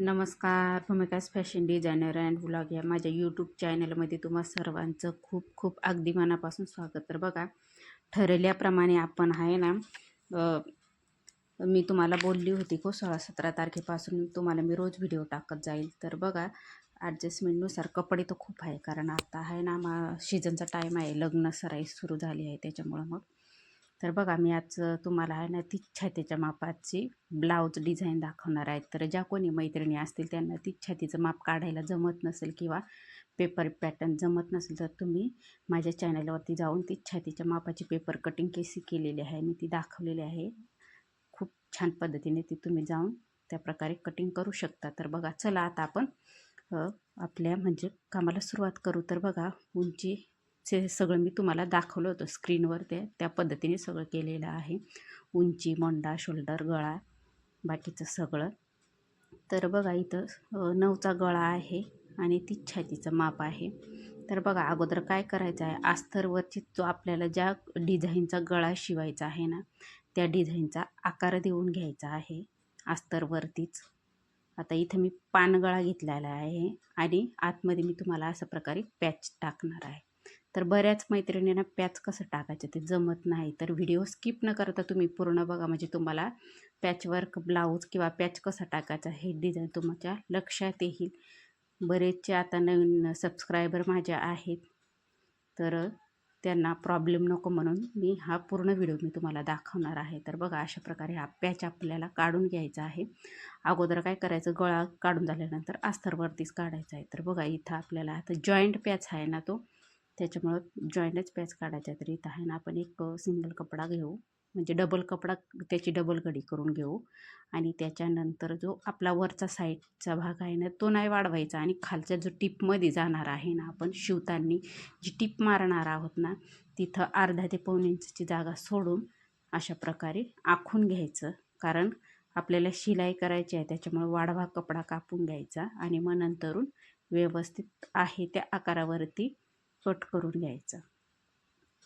नमस्कार भूमिकास fashion designer and blog या माझ्या यूट्यूब चॅनलमध्ये तुम्हा सर्वांचं खूप खूप अगदी मनापासून स्वागत. तर बघा ठरल्याप्रमाणे आपण आहे ना मी तुम्हाला बोलली होती को सोळा सतरा तारखेपासून तुम्हाला मी रोज व्हिडिओ टाकत जाईल. तर बघा ॲडजस्टमेंटनुसार कपडे तर खूप आहे कारण आता आहे ना मा सीझनचा टाईम आहे लग्न सराई सुरू झाली आहे त्याच्यामुळं मग तर बघा मी आज तुम्हाला आहे ना तीच छातीच्या मापाची. ब्लाऊज डिझाईन दाखवणार आहे. तर ज्या कोणी मैत्रिणी असतील त्यांना तीच छातीचं माप काढायला जमत नसेल किंवा पेपर पॅटर्न जमत नसेल तर तुम्ही माझ्या चॅनलवरती जाऊन तीच छातीच्या मापाची पेपर कटिंग केसी केलेली आहे. मी ती दाखवलेली आहे. खूप छान पद्धतीने ती तुम्ही जाऊन त्या प्रकारे कटिंग करू शकता. तर बघा चला आता आपण आपल्या म्हणजे कामाला सुरुवात करू. तर बघा उंची चे सगळं मी तुम्हाला दाखवलं होतं स्क्रीनवर ते त्या पद्धतीने सगळं केलेलं आहे. उंची मोंडा शोल्डर गळा बाकीचं सगळं. तर बघा इथं नऊचा गळा आहे आणि ती छातीचं माप आहे. तर बघा अगोदर काय करायचं आहे? अस्तरवरची जो आपल्याला ज्या डिझाईनचा गळा शिवायचा आहे ना त्या डिझाईनचा आकार देऊन घ्यायचा आहे अस्तरवरतीच आता इथं मी पानगळा घेतलेला आहे आणि आतमध्ये मी तुम्हाला अशा प्रकारे पॅच टाकणार आहे. तर बऱ्याच मैत्रिणींना पॅच कसं टाकायचं ते जमत नाही. तर व्हिडिओ स्किप न करता तुम्ही पूर्ण बघा. म्हणजे तुम्हाला पॅचवर्क ब्लाऊज किंवा पॅच कसा टाकायचा हे डिझाईन तुमच्या लक्षात येईल. बरेचसे आता नवीन सबस्क्रायबर माझ्या आहेत. तर त्यांना प्रॉब्लेम नको म्हणून मी हा पूर्ण व्हिडिओ मी तुम्हाला दाखवणार आहे. तर बघा अशा प्रकारे हा पॅच आपल्याला काढून घ्यायचा आहे. अगोदर काय करायचं गळा काढून झाल्यानंतर अस्तरवरतीच काढायचा आहे. तर बघा इथं आपल्याला आता जॉईंट पॅच आहे ना तो. त्याच्यामुळं जॉईंटच पॅच काढायच्या तरी तर आहे ना आपण एक सिंगल कपडा घेऊ. म्हणजे डबल कपडा त्याची डबल कडी करून घेऊ. आणि त्याच्यानंतर जो आपला वरचा साईडचा भाग आहे ना तो नाही वाढवायचा. आणि खालच्या जो टिपमध्ये जाणार आहे ना आपण शिवताना जी टिप मारणार आहोत ना तिथं अर्धा ते पाऊन इंचची जागा सोडून अशा प्रकारे आखून घ्यायचं. कारण आपल्याला शिलाई करायची आहे त्याच्यामुळे वाढवा कपडा कापून घ्यायचा. आणि मग नंतरून व्यवस्थित आहे त्या आकारावरती कट करून घ्यायचा.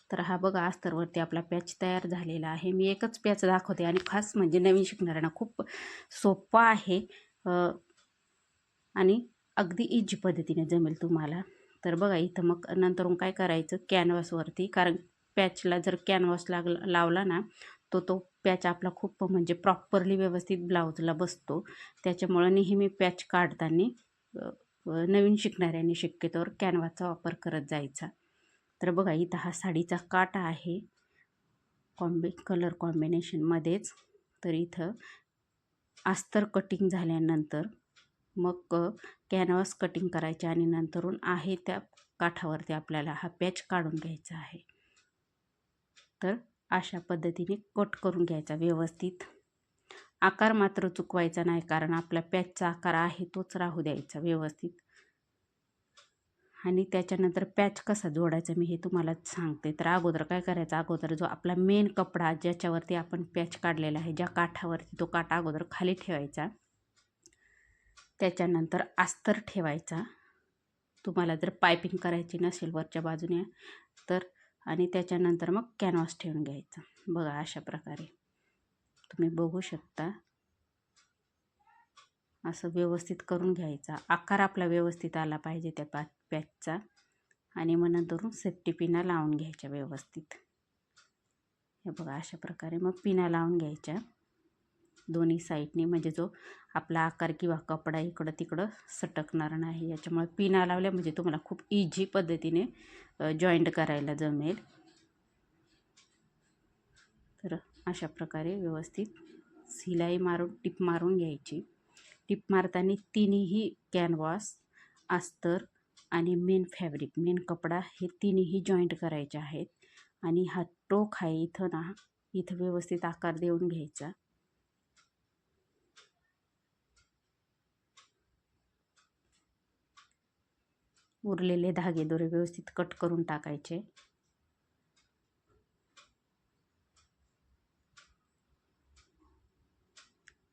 तर हा बघा अस्तरवरती आपला पॅच तयार झालेला आहे. मी एकच पॅच दाखवते आणि खास म्हणजे नवीन शिकणाऱ्यांना खूप सोपा आहे. आणि अगदी इजी पद्धतीने जमेल तुम्हाला. तर बघा इथं मग नंतरून काय करायचं? कॅनव्हासवरती कारण पॅचला जर कॅनव्हास लाग लावला ना तो तो पॅच आपला खूप म्हणजे प्रॉपरली व्यवस्थित ब्लाऊजला बसतो. त्याच्यामुळं नेहमी पॅच काढताना नवीन शिकणाऱ्यांनी शक्यतोवर कॅनव्हाचा वापर करत जायचा. तर बघा इथं हा साडीचा काटा आहे. कॉम्बि कलर कॉम्बिनेशनमध्येच तर इथं अस्तर कटिंग झाल्यानंतर मग कॅनव्हास कटिंग करायचे आणि नंतरून आहे त्या काठावरती आपल्याला हा पॅच काढून घ्यायचा आहे. तर अशा पद्धतीने कट करून घ्यायचा व्यवस्थित. आकार मात्र चुकवायचा नाही कारण आपला पॅचचा आकार आहे तोच राहू द्यायचा व्यवस्थित. आणि त्याच्यानंतर पॅच कसा जोडायचा मी हे तुम्हाला सांगते. तर अगोदर काय करायचं? अगोदर जो आपला मेन कपडा ज्याच्यावरती आपण पॅच काढलेला आहे ज्या काठावरती तो काठा अगोदर खाली ठेवायचा त्याच्यानंतर अस्तर ठेवायचा. तुम्हाला जर पायपिंग करायची नसेल वरच्या बाजूने तर आणि त्याच्यानंतर मग कॅनव्हास ठेवून घ्यायचा. बघा अशा प्रकारे. तुम्ही बघू शकता. असं व्यवस्थित करून घ्यायचा. आकार आपला व्यवस्थित आला पाहिजे त्या पॅ पॅचचा. आणि मग नंतरून सेफ्टी पिना लावून घ्यायच्या व्यवस्थित. हे बघा अशा प्रकारे मग पिना लावून घ्यायच्या. दोन्ही साईडने म्हणजे जो आपला आकार किंवा कपडा इकडं तिकडं सटकणार नाही. याच्यामुळे पिना लावल्या म्हणजे तुम्हाला खूप इझी पद्धतीने जॉईंट करायला जमेल. तर अशा प्रकारे व्यवस्थित सिलाई मारून टिप मारून घ्यायची. टिप मारताना तिन्ही कॅनव्हास अस्तर आणि मेन फॅब्रिक मेन कपडा हे तिन्ही जॉईंट करायचे आहेत. आणि हा टोक आहे इथं ना इथं व्यवस्थित आकार देऊन घ्यायचा. उरलेले धागे दोरे व्यवस्थित कट करून टाकायचे.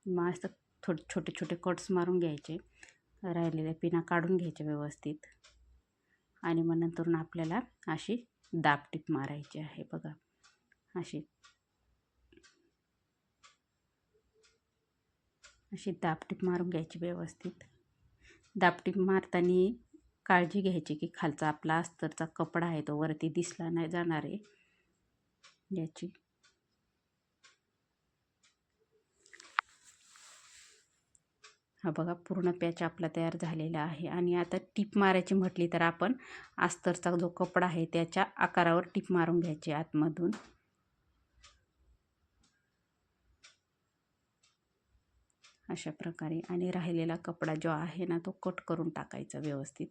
मग असं थोडे छोटे छोटे कट्स मारून घ्यायचे. राहिलेल्या पिना काढून घ्यायच्या व्यवस्थित. आणि मग नंतरून आपल्याला अशी दाबटीप मारायची आहे बघा. अशी. अशी दापटीप मारून घ्यायची व्यवस्थित. दापटीप मारताना काळजी घ्यायची की खालचा आपला अस्तरचा कपडा आहे तो वरती दिसला नाही जाणार आहे. याची हा बघा पूर्ण पॅच आपला तयार झालेला आहे. आणि आता टीप मारायची म्हटली तर आपण आस्तरचा जो कपडा आहे त्याच्या आकारावर टीप मारून घ्यायची आतमधून. अशा प्रकारे. आणि राहिलेला कपडा जो आहे ना तो कट करून टाकायचा व्यवस्थित.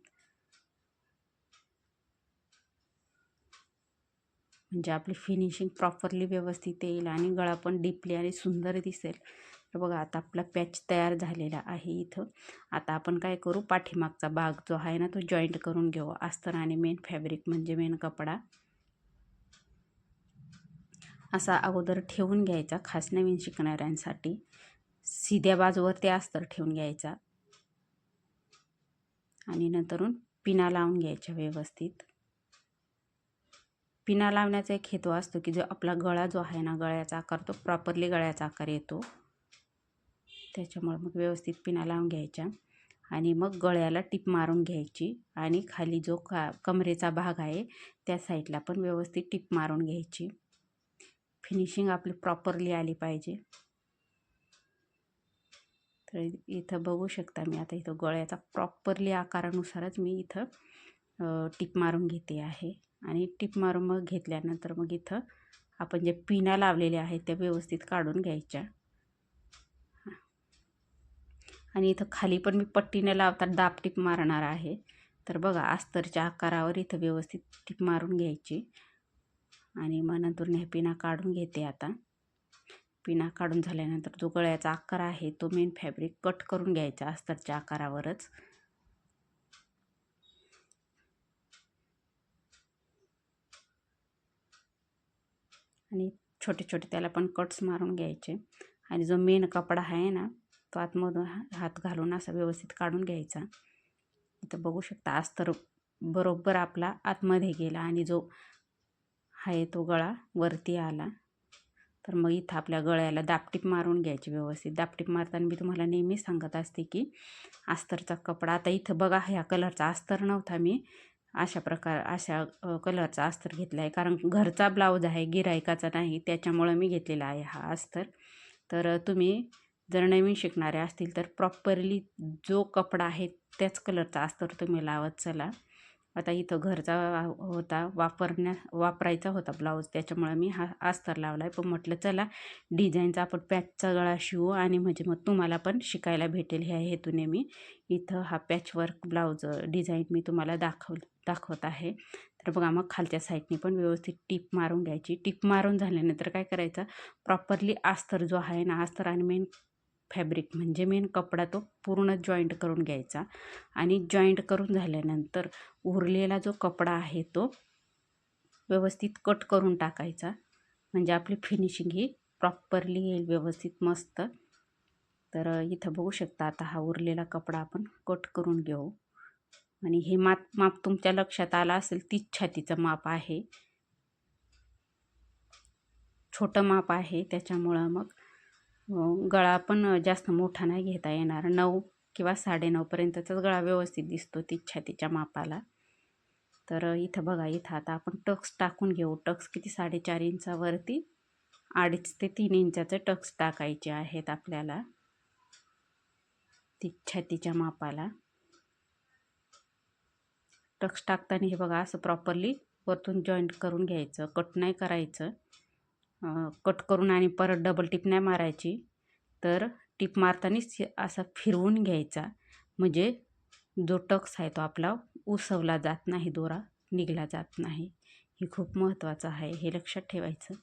म्हणजे आपली फिनिशिंग प्रॉपरली व्यवस्थित येईल आणि गळा पण डीपली आणि सुंदर दिसेल. तर बघा आता आपला पॅच तयार झालेला आहे इथं. आता आपण काय करू पाठीमागचा भाग जो आहे ना तो जॉईंट करून घेऊ. अस्तर आणि मेन फॅब्रिक म्हणजे मेन कपडा. असा अगोदर ठेवून घ्यायचा खास नवीन शिकणाऱ्यांसाठी. सिध्या बाजूवर ते अस्तर ठेवून घ्यायचा. आणि नंतरून पिना लावून घ्यायच्या व्यवस्थित. पिना लावण्याचा एक हेतू असतो की जो आपला गळा जो आहे ना गळ्याचा आकार तो प्रॉपरली गळ्याचा आकार येतो. त्याच्यामुळे मग व्यवस्थित पिना लावून घ्यायच्या. आणि मग गळ्याला टीप मारून घ्यायची. आणि खाली जो का कमरेचा भाग आहे त्या साईडला पण व्यवस्थित टीप मारून घ्यायची. फिनिशिंग आपली प्रॉपरली आली पाहिजे. तर इथं बघू शकता मी आता इथं गळ्याचा प्रॉपरली आकारानुसारच मी इथं टीप मारून घेते आहे. आणि टीप मारून मग घेतल्यानंतर मग इथं आपण जे पिना लावलेले आहेत त्या व्यवस्थित काढून घ्यायच्या. आणि इथं खाली पण मी पट्टीने लावता दाब टीप मारणार आहे. तर बघा अस्तरच्या आकारावर इथं व्यवस्थित टीप मारून घ्यायची. आणि मग नंतर हे पिना काढून घेते आता. पिना काढून झाल्यानंतर जो गळ्याचा आकार आहे तो मेन फॅब्रिक कट करून घ्यायचा अस्तरच्या आकारावरच. आणि छोटे छोटे त्याला पण कट्स मारून घ्यायचे. आणि जो मेन कपडा आहे ना तो आतमधून हात घालून असा व्यवस्थित काढून घ्यायचा. इथं बघू शकता अस्तर बरोबर आपला आतमध्ये गेला आणि जो आहे तो गळा वरती आला. तर मग इथं आपल्या गळ्याला दापटीप मारून घ्यायची व्यवस्थित. दापटीप मारताना मी तुम्हाला नेहमी सांगत असते की अस्तरचा कपडा आता इथं बघा ह्या कलरचा अस्तर नव्हता मी. अशा प्रकार अशा कलरचा अस्तर घेतला आहे कारण घरचा ब्लाऊज आहे गिरायकाचा नाही त्याच्यामुळं मी घेतलेला आहे हा अस्तर तर तुम्ही जर नवीन शिकणारे असतील तर प्रॉपरली जो कपडा आहे त्याच कलरचा अस्तर तुम्ही लावत चला. आता इथं घरचा होता वापरण्या वापरायचा होता ब्लाऊज त्याच्यामुळं मी हा अस्तर लावला आहे पण म्हटलं चला डिझाईनचा आपण पॅचचा गळा शिवू आणि म्हणजे मग तुम्हाला पण शिकायला भेटेल ह्या हेतूने मी. इथं हा पॅचवर्क ब्लाऊज डिझाईन मी तुम्हाला दाखव दाखवत आहे. तर बघा मग खालच्या साईडने पण व्यवस्थित टीप मारून घ्यायची. टीप मारून झाल्यानंतर काय करायचं? प्रॉपरली अस्तर जो आहे ना अस्तर आणि मेन फॅब्रिक म्हणजे मेन कपडा तो पूर्ण जॉईंट करून घ्यायचा. आणि जॉईंट करून झाल्यानंतर उरलेला जो कपडा आहे तो व्यवस्थित कट करून टाकायचा. म्हणजे आपली फिनिशिंग ही प्रॉपरली येईल व्यवस्थित मस्त. तर इथं बघू शकता आता हा उरलेला कपडा आपण कट करून घेऊ. आणि हे माप माप तुमच्या लक्षात आलं असेल तीच छातीचं माप आहे. छोटं माप आहे त्याच्यामुळं मग गळा पण जास्त मोठा नाही घेता येणार. नऊ किंवा साडेनऊपर्यंतचाच गळा व्यवस्थित दिसतो ती छातीच्या मापाला. तर इथं बघा इथं आता आपण टक्स टाकून घेऊ. टक्स किती? साडेचार इंचावरती अडीच ते तीन इंचाचे टक्स टाकायचे आहेत आपल्याला. ती छातीच्या मापाला. टक्स टाकताना हे बघा असं प्रॉपरली वरतून जॉईंट करून घ्यायचं. कट नाही करायचं. कट करून आणि परत डबल टिप नाही मारायची. तर टिप मारतानाच असा फिरवून घ्यायचा. म्हणजे जो टक्स आहे तो आपला उसवला जात नाही दोरा निघला जात नाही. हे खूप महत्त्वाचं आहे हे लक्षात ठेवायचं.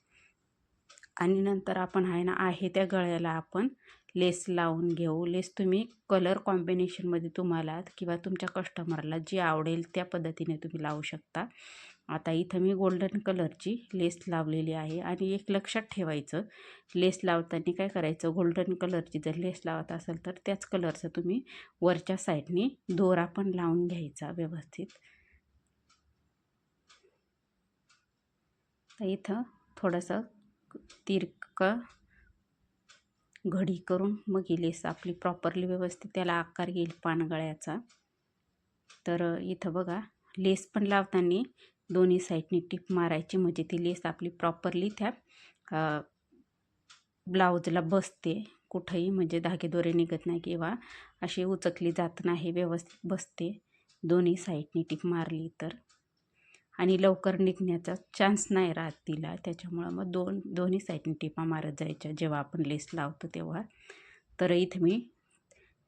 आणि नंतर आपण आहे ना आहे त्या गळ्याला आपण लेस लावून घेऊ. लेस तुम्ही कलर कॉम्बिनेशनमध्ये तुम्हाला किंवा तुमच्या कस्टमरला जी आवडेल त्या पद्धतीने तुम्ही लावू शकता. आता इथं मी गोल्डन कलरची लेस लावलेली आहे. आणि एक लक्षात ठेवायचं लेस लावताना काय करायचं? गोल्डन कलरची जर लेस लावत असेल तर त्याच कलरचं तुम्ही वरच्या साईडने दोरा पण लावून घ्यायचा व्यवस्थित. तर इथं थोडंसं तिरकं घडी करून मग ही लेस आपली प्रॉपरली व्यवस्थित त्याला आकार येईल पानगळ्याचा. तर इथं बघा लेस पण लावताना दोन्ही साईडनी टिप मारायची म्हणजे ती लेस आपली प्रॉपरली त्या ब्लाऊजला बसते. कुठंही म्हणजे धागेदोरे निघत नाही किंवा अशी उचकली जात नाही व्यवस्थित बसते. दोन्ही साईडनी टीप मारली तर. आणि लवकर निघण्याचा चान्स नाही राहत तिला. त्याच्यामुळं मग दोन दोन्ही साईडनी टिपा मारत जायच्या. जेव्हा आपण लेस लावतो तेव्हा. तर इथं मी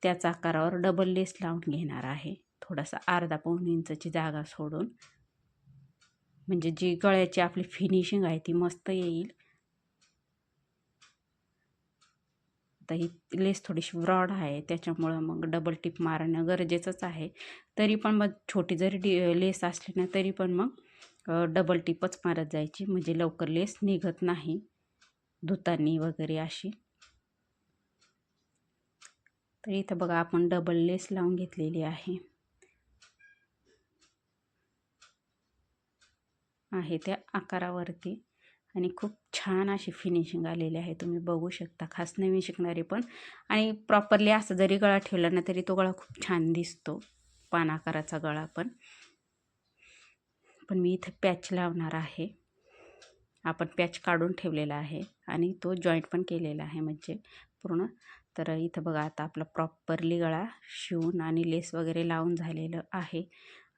त्याच आकारावर डबल लेस लावून घेणार आहे. थोडासा अर्धा पाऊण इंचची जागा सोडून म्हणजे जी गळ्याची आपली फिनिशिंग आहे ती मस्त येईल. आता ही लेस थोडीशी ब्रॉड आहे त्याच्यामुळं मग डबल टिप मारणं गरजेचंच आहे. तरी पण मग छोटी जरी डी लेस असली ना तरी पण मग डबल टिपच मारत जायची. म्हणजे लवकर लेस निघत नाही. धुतानी वगैरे अशी. तर इथं बघा आपण डबल लेस लावून घेतलेली आहे. आहे त्या आकारावरती. आणि खूप छान अशी फिनिशिंग आलेली आहे. तुम्ही बघू शकता. खास नवीन शिकणारे पण. आणि प्रॉपरली असं जरी गळा ठेवला ना तरी तो गळा खूप छान दिसतो. पान आकाराचा गळा पण. पण मी इथं पॅच लावणार आहे. आपण पॅच काढून ठेवलेला आहे. आणि तो जॉईंट पण केलेला आहे म्हणजे पूर्ण. तर इथं बघा आता आपला प्रॉपरली गळा शिवून आणि लेस वगैरे लावून झालेलं आहे.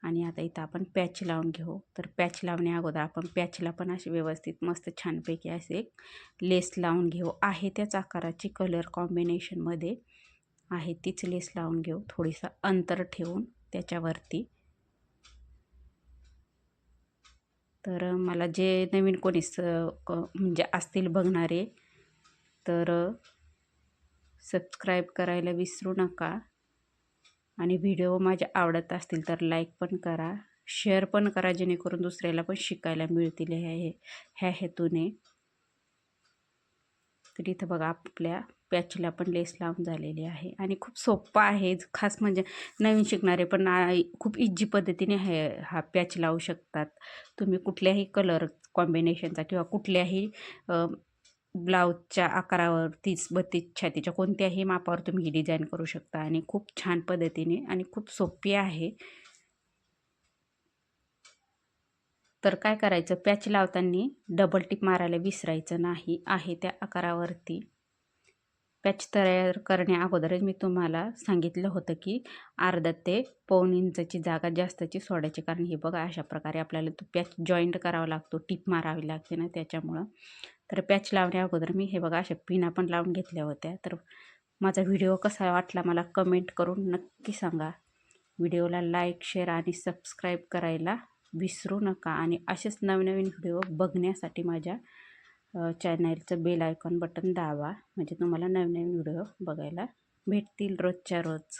आणि आता इथं आपण पॅच लावून घेऊ. तर पॅच लावण्या अगोदर आपण पॅचला पण असे व्यवस्थित मस्त छानपैकी असे एक लेस लावून घेऊ. आहे त्याच आकाराची कलर कॉम्बिनेशनमध्ये आहे तीच लेस लावून घेऊ. थोडीसा अंतर ठेवून त्याच्यावरती. तर मला जे नवीन कोणी स म्हणजे असतील बघणारे तर सबस्क्राईब करायला विसरू नका. आणि व्हिडिओ माझे आवडत असतील तर लाईक पण करा शेअर पण करा जेणेकरून दुसऱ्याला पण शिकायला मिळतील ह्या ह्या हेतूने. तर इथं बघा आपल्या पॅचला पण लेस लावून झालेली आहे आणि खूप सोप्पा आहे. खास म्हणजे नवीन शिकणारे पण खूप इझी पद्धतीने हे हा पॅच लावू शकतात. तुम्ही कुठल्याही कलर कॉम्बिनेशनचा किंवा कुठल्याही ब्लाऊजच्या आकारावर तीस बत्तीस छातीच्या कोणत्याही मापावर तुम्ही ही डिझाईन करू शकता. आणि खूप छान पद्धतीने आणि खूप सोपी आहे. तर काय करायचं? पॅच लावताना डबल टिप मारायला विसरायचं नाही आहे त्या आकारावरती. पॅच तयार करण्या अगोदरच मी तुम्हाला सांगितलं होतं की अर्धा ते पाऊन इंचाची जागा जास्तची सोडायची. कारण हे बघा अशा प्रकारे आपल्याला तो पॅच जॉईंट करावा लागतो टिप मारावी लागते ना त्याच्यामुळं. तर पॅच लावण्या अगोदर मी हे बघा अशा पिना पण लावून घेतल्या होत्या. तर माझा व्हिडिओ कसा वाटला मला कमेंट करून नक्की सांगा. व्हिडिओला लाईक शेअर आणि सबस्क्राईब करायला विसरू नका आणि असेच नवनवीन व्हिडिओ बघण्यासाठी माझ्या चॅनलचं बेल आयकॉन बटन दाबा. म्हणजे तुम्हाला नवनवीन व्हिडिओ बघायला भेटतील रोजच्या रोज.